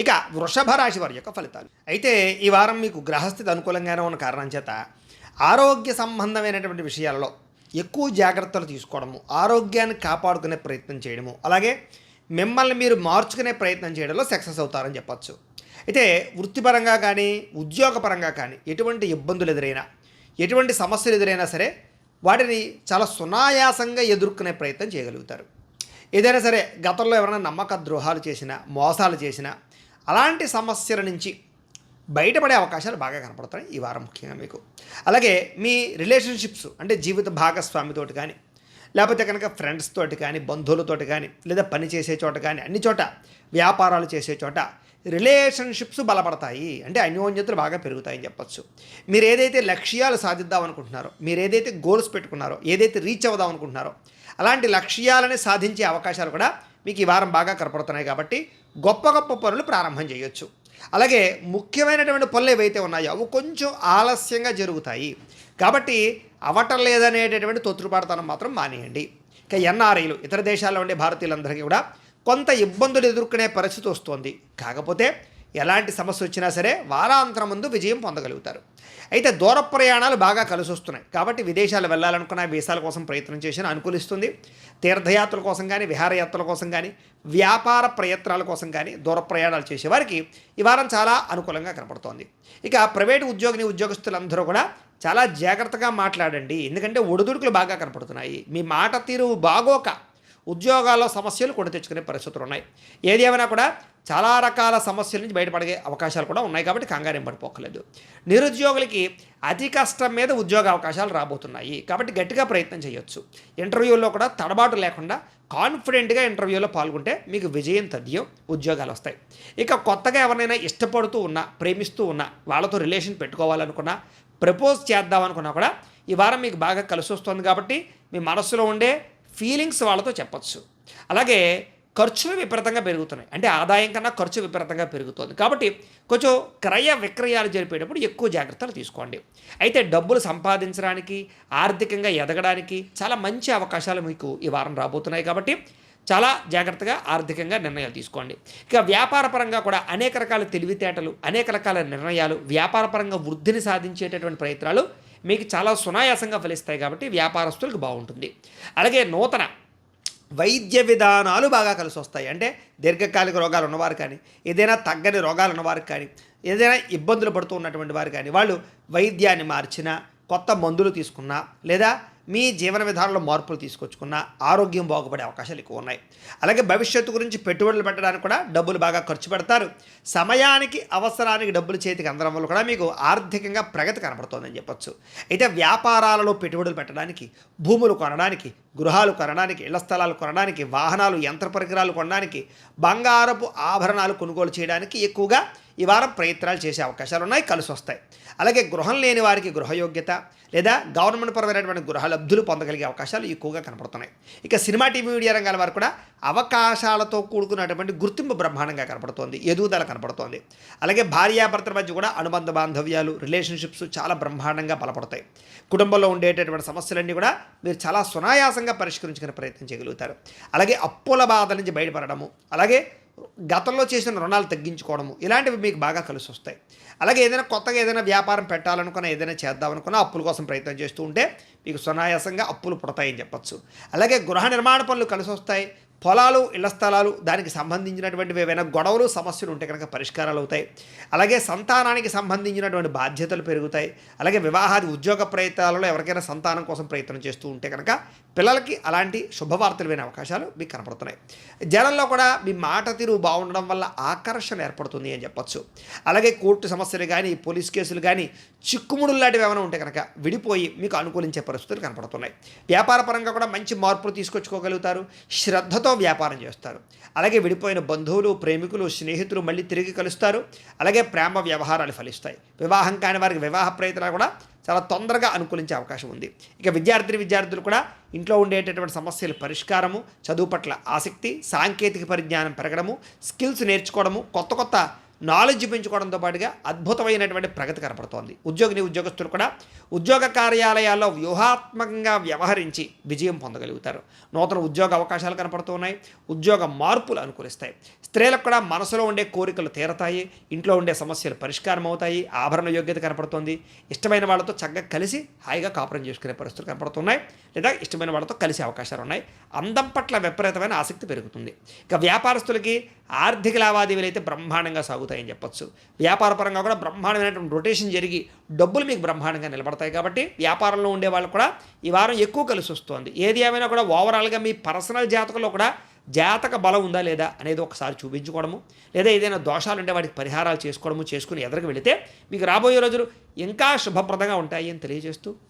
ఇక వృషభ రాశి వారి యొక్క ఫలితాలు. అయితే ఈ వారం మీకు గ్రహస్థితి అనుకూలంగానే ఉన్న కారణం చేత ఆరోగ్య సంబంధమైనటువంటి విషయాలలో ఎక్కువ జాగ్రత్తలు తీసుకోవడము ఆరోగ్యాన్ని కాపాడుకునే ప్రయత్నం చేయడము అలాగే మిమ్మల్ని మీరు మార్చుకునే ప్రయత్నం చేయడంలో సక్సెస్ అవుతారని చెప్పచ్చు. అయితే వృత్తిపరంగా కానీ ఉద్యోగపరంగా కానీ ఎటువంటి ఇబ్బందులు ఎదురైనా ఎటువంటి సమస్యలు ఎదురైనా సరే వాటిని చాలా సునాయాసంగా ఎదుర్కొనే ప్రయత్నం చేయగలుగుతారు. ఏదైనా సరే గతంలో ఎవరైనా నమ్మక ద్రోహాలు చేసినా మోసాలు చేసినా అలాంటి సమస్యల నుంచి బయటపడే అవకాశాలు బాగా కనపడతాయి. ఈ వారం ముఖ్యంగా మీకు. అలాగే మీ రిలేషన్షిప్స్ అంటే జీవిత భాగస్వామితోటి కానీ లేకపోతే కనుక ఫ్రెండ్స్ తోటి కానీ బంధువులతోటి కానీ లేదా పని చేసే చోట కానీ అన్ని చోట వ్యాపారాలు చేసే చోట రిలేషన్షిప్స్ బలపడతాయి. అంటే అన్యోన్యతలు బాగా పెరుగుతాయని చెప్పచ్చు. మీరు ఏదైతే లక్ష్యాలు సాధిద్దాం అనుకుంటున్నారో మీరు ఏదైతే గోల్స్ పెట్టుకున్నారో ఏదైతే రీచ్ అవుదాం అనుకుంటున్నారో అలాంటి లక్ష్యాలని సాధించే అవకాశాలు కూడా మీకు ఈ వారం బాగా కనపడుతున్నాయి కాబట్టి గొప్ప గొప్ప పనులు ప్రారంభం చేయొచ్చు. అలాగే ముఖ్యమైనటువంటి పనులు ఏవైతే ఉన్నాయో అవి కొంచెం ఆలస్యంగా జరుగుతాయి. కాబట్టి అవటం లేదనేటటువంటి తొత్తుపాటుతనం మాత్రం మానేయండి. ఇక ఎన్ఆర్ఐలు ఇతర దేశాల్లో ఉండే భారతీయులందరికీ కూడా కొంత ఇబ్బందులు ఎదుర్కొనే పరిస్థితి వస్తుంది. కాకపోతే ఎలాంటి సమస్య వచ్చినా సరే వారాంతరం ముందు విజయం పొందగలుగుతారు. అయితే దూర ప్రయాణాలు బాగా కలిసి వస్తున్నాయి కాబట్టి విదేశాలు వెళ్ళాలనుకున్న వీసాల కోసం ప్రయత్నం చేసిన అనుకూలిస్తుంది. తీర్థయాత్రల కోసం కానీ విహారయాత్రల కోసం కానీ వ్యాపార ప్రయత్నాల కోసం కానీ దూర ప్రయాణాలు చేసేవారికి ఈ వారం చాలా అనుకూలంగా కనపడుతోంది. ఇక ప్రైవేటు ఉద్యోగిని ఉద్యోగస్తులందరూ కూడా చాలా జాగ్రత్తగా మాట్లాడండి. ఎందుకంటే ఒడిదుడుకులు బాగా కనపడుతున్నాయి. మీ మాట తీరు బాగోక. ఉద్యోగాల్లో సమస్యలు కొని తెచ్చుకునే పరిస్థితులు ఉన్నాయి. ఏది ఏమైనా కూడా చాలా రకాల సమస్యల నుంచి బయటపడే అవకాశాలు కూడా ఉన్నాయి కాబట్టి కంగారేం పడిపోకలేదు. నిరుద్యోగులకి అతి కష్టం మీద ఉద్యోగ అవకాశాలు రాబోతున్నాయి కాబట్టి గట్టిగా ప్రయత్నం చేయొచ్చు. ఇంటర్వ్యూలో కూడా తడబాటు లేకుండా కాన్ఫిడెంట్గా ఇంటర్వ్యూలో పాల్గొంటే మీకు విజయం తథ్యం ఉద్యోగాలు వస్తాయి. ఇక కొత్తగా ఎవరినైనా ఇష్టపడుతూ ఉన్నా ప్రేమిస్తూ ఉన్నా వాళ్ళతో రిలేషన్ పెట్టుకోవాలనుకున్నా ప్రపోజ్ చేద్దామనుకున్నా కూడా ఈ వారం మీకు బాగా కలిసి వస్తుంది కాబట్టి మీ మనస్సులో ఉండే ఫీలింగ్స్ వాళ్ళతో చెప్పచ్చు. అలాగే ఖర్చులు విపరీతంగా పెరుగుతున్నాయి. అంటే ఆదాయం కన్నా ఖర్చు విపరీతంగా పెరుగుతుంది. కాబట్టి కొంచెం క్రయ విక్రయాలు జరిపేటప్పుడు ఎక్కువ జాగ్రత్తలు తీసుకోండి. అయితే డబ్బులు సంపాదించడానికి ఆర్థికంగా ఎదగడానికి చాలా మంచి అవకాశాలు మీకు ఈ వారం రాబోతున్నాయి కాబట్టి చాలా జాగ్రత్తగా ఆర్థికంగా నిర్ణయాలు తీసుకోండి. ఇక వ్యాపారపరంగా కూడా అనేక రకాల తెలివితేటలు అనేక రకాల నిర్ణయాలు వ్యాపారపరంగా వృద్ధిని సాధించేటటువంటి ప్రయత్నాలు మీకు చాలా సునాయాసంగా ఫలిస్తాయి కాబట్టి వ్యాపారస్తులకు బాగుంటుంది. అలాగే నూతన వైద్య విధానాలు బాగా కలిసి వస్తాయి. అంటే దీర్ఘకాలిక రోగాలు ఉన్నవారు కానీ ఏదైనా తగ్గని రోగాలు ఉన్నవారు కానీ ఏదైనా ఇబ్బందులు పడుతూ ఉన్నటువంటి వారు కానీ వాళ్ళు వైద్యాన్ని మార్చినా కొత్త మందులు తీసుకున్నా లేదా మీ జీవన విధానంలో మార్పులు తీసుకొచ్చుకున్న ఆరోగ్యం బాగుపడే అవకాశాలు ఎక్కువ ఉన్నాయి అలాగే భవిష్యత్తు గురించి పెట్టుబడులు పెట్టడానికి కూడా డబ్బులు బాగా ఖర్చు పెడతారు. సమయానికి అవసరానికి డబ్బులు చేతికి అందడం వల్ల కూడా మీకు ఆర్థికంగా ప్రగతి కనబడుతోందని చెప్పొచ్చు. అయితే వ్యాపారాలలో పెట్టుబడులు పెట్టడానికి భూములు కొనడానికి గృహాలు కొనడానికి ఇళ్ళ స్థలాలు కొనడానికి వాహనాలు యంత్ర పరికరాలు కొనడానికి బంగారపు ఆభరణాలు కొనుగోలు చేయడానికి ఎక్కువగా ఈ వారం ప్రయత్నాలు చేసే అవకాశాలు ఉన్నాయి కలిసి వస్తాయి. అలాగే గృహం లేని వారికి గృహయోగ్యత లేదా గవర్నమెంట్ పరమైనటువంటి గృహ లబ్ధులు పొందగలిగే అవకాశాలు ఎక్కువగా కనపడుతున్నాయి. ఇక సినిమా టీవీ మీడియా రంగాల వారు కూడా అవకాశాలతో కూడుకున్నటువంటి గుర్తింపు బ్రహ్మాండంగా కనపడుతోంది ఎదుగుదల కనపడుతోంది. అలాగే భార్యాభర్తల మధ్య కూడా అనుబంధ బాంధవ్యాలు రిలేషన్షిప్స్ చాలా బ్రహ్మాండంగా బలపడతాయి. కుటుంబంలో ఉండేటటువంటి సమస్యలన్నీ కూడా మీరు చాలా సునాయాసంగా పరిష్కరించుకునే ప్రయత్నం చేయగలుగుతారు. అలాగే అప్పుల బాధ నుంచి బయటపడము అలాగే గతంలో చేసిన రుణాలు తగ్గించుకోవడము ఇలాంటివి మీకు బాగా కలిసి వస్తాయి అలాగే ఏదైనా కొత్తగా ఏదైనా వ్యాపారం పెట్టాలనుకున్నా ఏదైనా చేద్దామనుకున్నా అప్పుల కోసం ప్రయత్నం చేస్తూ ఉంటే మీకు సునాయాసంగా అప్పులు పుడతాయని చెప్పచ్చు. అలాగే గృహ నిర్మాణ పనులు కలిసి వస్తాయి పొలాలు ఇళ్ళ స్థలాలు దానికి సంబంధించినటువంటివి ఏవైనా గొడవలు సమస్యలు ఉంటే కనుక పరిష్కారాలు అవుతాయి. అలాగే సంతానానికి సంబంధించినటువంటి బాధ్యతలు పెరుగుతాయి. అలాగే వివాహాది ఉద్యోగ ప్రయత్నాలలో ఎవరికైనా సంతానం కోసం ప్రయత్నం చేస్తూ ఉంటే కనుక పిల్లలకి అలాంటి శుభవార్తలు వినే అవకాశాలు మీకు కనపడుతున్నాయి. జనంలో కూడా మీ మాట తీరు బాగుండడం వల్ల ఆకర్షణ ఏర్పడుతుంది అని చెప్పొచ్చు. అలాగే కోర్టు సమస్యలు కానీ పోలీస్ కేసులు కానీ చిక్కుముడులు లాంటివి ఏమైనా ఉంటే కనుక విడిపోయి మీకు అనుకూలించే పరిస్థితులు కనపడుతున్నాయి. వ్యాపార పరంగా కూడా మంచి మార్పులు తీసుకొచ్చుకోగలుగుతారు. శ్రద్ధతో వ్యాపారం చేస్తారు. అలాగే విడిపోయిన బంధువులు ప్రేమికులు స్నేహితులు మళ్ళీ తిరిగి కలుస్తారు. అలాగే ప్రేమ వ్యవహారాలు ఫలిస్తాయి. వివాహం కాని వారికి వివాహ ప్రయత్నాలు కూడా చాలా తొందరగా అనుకూలించే అవకాశం ఉంది. ఇక విద్యార్థి విద్యార్థులు కూడా ఇంట్లో ఉండేటటువంటి సమస్యల పరిష్కారము చదువు పట్ల ఆసక్తి సాంకేతిక పరిజ్ఞానం పెరగడము స్కిల్స్ నేర్చుకోవడము కొత్త కొత్త నాలెడ్జ్ పెంచుకోవడంతో పాటుగా అద్భుతమైనటువంటి ప్రగతి కనపడుతోంది. ఉద్యోగిని ఉద్యోగస్తులు కూడా ఉద్యోగ కార్యాలయాల్లో వ్యూహాత్మకంగా వ్యవహరించి విజయం పొందగలుగుతారు. నూతన ఉద్యోగ అవకాశాలు కనపడుతున్నాయి. ఉద్యోగ మార్పులు అనుకూలిస్తాయి. స్త్రీలకు కూడా మనసులో ఉండే కోరికలు తీరతాయి. ఇంట్లో ఉండే సమస్యలు పరిష్కారం అవుతాయి. ఆభరణ యోగ్యత కనపడుతోంది. ఇష్టమైన వాళ్ళతో చక్కగా కలిసి హాయిగా కాపురం చేసుకునే పరిస్థితులు కనపడుతున్నాయి. లేదా ఇష్టమైన వాళ్ళతో కలిసే అవకాశాలు ఉన్నాయి. అందం పట్ల విపరీతమైన ఆసక్తి పెరుగుతుంది. ఇక వ్యాపారస్తులకి ఆర్థిక లావాదేవీలు అయితే బ్రహ్మాండంగా సాగుతాయని చెప్పొచ్చు. వ్యాపారపరంగా కూడా బ్రహ్మాండమైనటువంటి రొటేషన్ జరిగి డబ్బులు మీకు బ్రహ్మాండంగా నిలబడతాయి కాబట్టి వ్యాపారంలో ఉండే వాళ్ళు కూడా ఈ వారం ఎక్కువ కలిసి వస్తుంది. ఏది ఏమైనా కూడా ఓవరాల్గా మీ పర్సనల్ జాతకంలో కూడా జాతక బలం ఉందా లేదా అనేది ఒకసారి చూపించుకోవడము లేదా ఏదైనా దోషాలు ఉంటే వాటికి పరిహారాలు చేసుకోవడము చేసుకుని ఎదురుకు వెళితే మీకు రాబోయే రోజులు ఇంకా శుభప్రదంగా ఉంటాయి అని తెలియజేస్తూ